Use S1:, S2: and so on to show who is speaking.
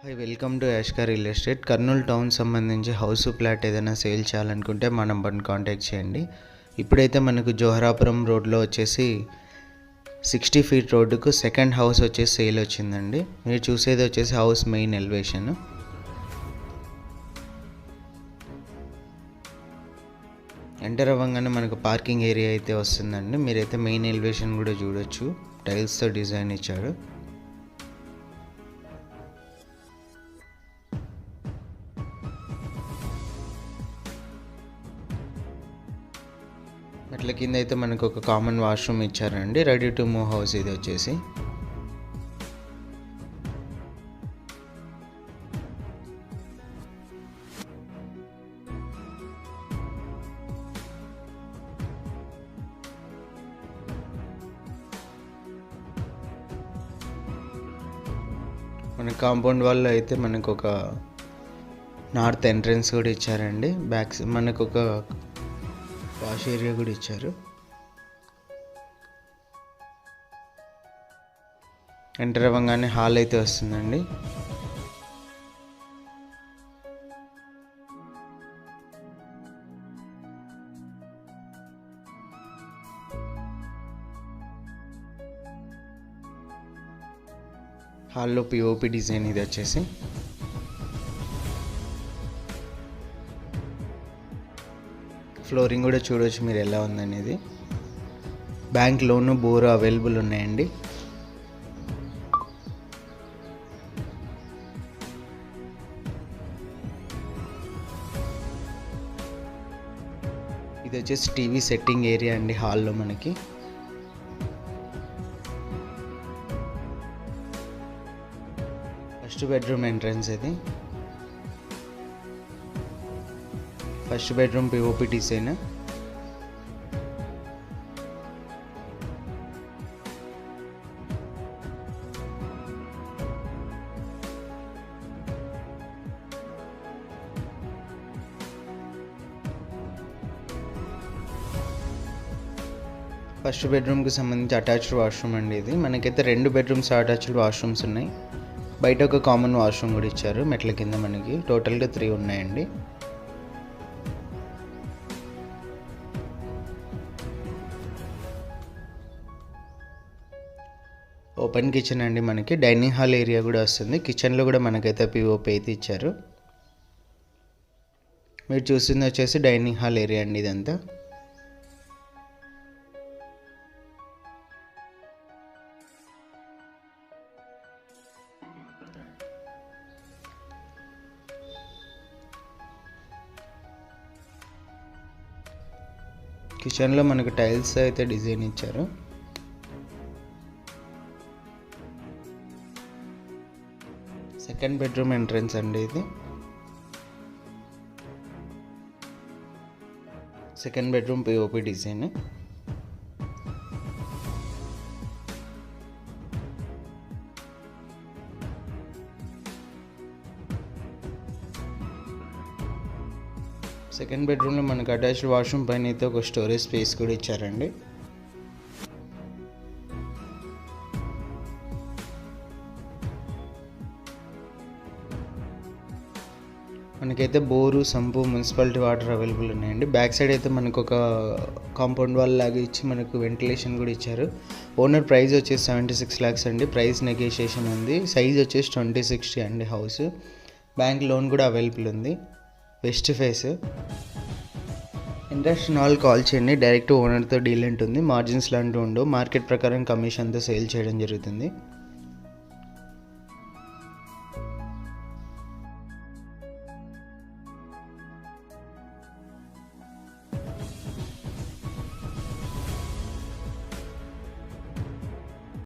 S1: Hi welcome to Yashkar real estate Kurnool town సంబంధించి house plot ఏదైనా sale చేయాలనుకుంటే మా నంబర్ని కాంటాక్ట్ చేయండి. ఇప్పుడైతే మనకు జోహరాపురం రోడ్లో వచ్చేసి సిక్స్టీ ఫీట్ రోడ్డుకు సెకండ్ హౌస్ వచ్చేసి సేల్ వచ్చిందండి. మీరు చూసేది వచ్చేసి హౌస్ మెయిన్ ఎలివేషన్ ఎంటర్ అవ్వగానే మనకు పార్కింగ్ ఏరియా అయితే వస్తుందండి. మీరైతే మెయిన్ ఎలివేషన్ కూడా చూడొచ్చు. టైల్స్తో డిజైన్ ఇచ్చాడు. అట్ల కింద అయితే మనకు ఒక కామన్ వాష్రూమ్ ఇచ్చారండి. రెడీ టు మూవ్ హౌస్ ఇది వచ్చేసి. మన కాంపౌండ్ వాళ్ళు అయితే మనకు ఒక నార్త్ ఎంట్రన్స్ కూడా ఇచ్చారండి. బ్యాక్ మనకు ఒక వాష్ ఏరియా కూడా ఇచ్చారు. ఎంటర్ అవ్వగానే హాల్ అయితే వస్తుందండి. హాల్లో పిఓపి డిజైన్ ఇది వచ్చేసి. ఫ్లోరింగ్ కూడా చూడవచ్చు మీరు ఎలా ఉందనేది. బ్యాంక్ లోను బోర్ అవైలబుల్ ఉన్నాయండి. ఇది వచ్చేసి టీవీ సెట్టింగ్ ఏరియా అండి హాల్లో మనకి. ఫస్ట్ బెడ్రూమ్ ఎంట్రన్స్ ఇది. First bedroom POP design first బెడ్రూమ్కి సంబంధించి అటాచ్డ్ వాష్రూమ్ అండి ఇది. మనకైతే రెండు బెడ్రూమ్స్ అటాచ్డ్ వాష్రూమ్స్ ఉన్నాయి. బయట ఒక కామన్ వాష్రూమ్ కూడా ఇచ్చారు మెట్ల కింద మనకి. టోటల్గా త్రీ ఉన్నాయండి. ఓపెన్ కిచెన్ అండి మనకి. డైనింగ్ హాల్ ఏరియా కూడా వస్తుంది. కిచెన్లో కూడా మనకైతే పిఓపి అయితే ఇచ్చారు. మీరు చూసింది వచ్చేసి డైనింగ్ హాల్ ఏరియా అండి ఇదంతా. కిచెన్లో మనకు టైల్స్ అయితే డిజైన్ ఇచ్చారు. సెకండ్ బెడ్రూమ్ ఎంట్రన్స్ అండి ఇది. Second bedroom POP design second బెడ్రూమ్లో మనకు అటాచ్డ్ వాష్రూమ్ పైన అయితే ఒక స్టోరేజ్ స్పేస్ కూడా ఇచ్చారండి. మనకైతే bore sump municipality water available ఉన్నాయండి. బ్యాక్ సైడ్ అయితే మనకు ఒక కాంపౌండ్ వాల్ లాగా ఇచ్చి మనకు వెంటిలేషన్ కూడా ఇచ్చారు. ఓనర్ ప్రైస్ వచ్చేసి సెవెంటీ సిక్స్ ల్యాక్స్ అండి. ప్రైస్ నెగోషియేషన్ ఉంది. సైజ్ వచ్చేసి ట్వంటీ సిక్స్టీ అండి హౌస్. బ్యాంక్ లోన్ కూడా అవైలబుల్ ఉంది. West face. Interest all call చేయండి. డైరెక్ట్ ఓనర్తో డీల్ ఉంటుంది మార్జిన్స్ లాంటివి ఉండవు. మార్కెట్ ప్రకారం కమిషన్తో సేల్ చేయడం జరుగుతుంది.